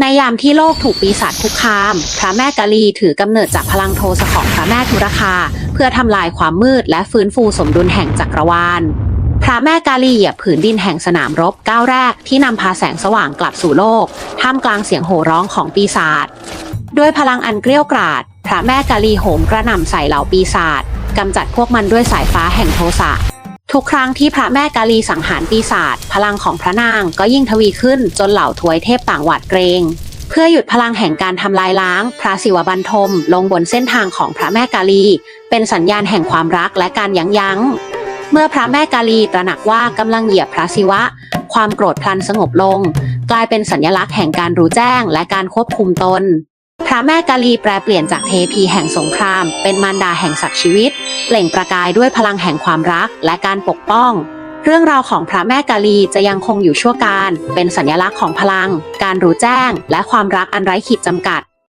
ในยามที่โลกถูกปีศาจคุกคาม พระแม่กาลีถือกำเนิดจากพลังโทสะของพระแม่ทุรคา เพื่อทำลายความมืดและฟื้นฟูสมดุลแห่งจักรวาล พระแม่กาลีเหยียบผืนดินแห่งสนามรบก้าวแรกที่นำพาแสงสว่างกลับสู่โลก ท่ามกลางเสียงโห่ร้องของปีศาจ ด้วยพลังอันเกลี้ยวกราดพระแม่กาลีโหมกระหน่ำใส่เหล่าปีศาจกำจัดพวกมันด้วยสายฟ้าแห่งโทสะ ทุกครั้งที่พระแม่กาลีสังหารปีศาจพลังของพระนางก็ยิ่งทวีขึ้นจนเหล่าทวยเทพต่างหวาดเกรง เพื่อหยุดพลังแห่งการทำลายล้าง พระศิวบันทม ลงบนเส้นทางของพระแม่กาลี เป็นสัญญาณแห่งความรักและการยั้งยั้ง เมื่อพระแม่กาลีตระหนักว่ากำลังเหยียบพระศิวะ ความโกรธพลันสงบลง กลายเป็นสัญลักษณ์แห่งการรู้แจ้งและการควบคุมตน พระแม่กาลีแปลเปลี่ยนจากเทพีแห่งสงคราม เป็นมารดาแห่งศักดิ์ชีวิต เปล่งประกายด้วยพลังแห่งความรักและการปกป้อง เรื่องราวของพระแม่กาลีจะยังคงอยู่ชั่วการ เป็นสัญลักษณ์ของพลัง การรู้แจ้ง และความรักอันไร้ขีดจำกัด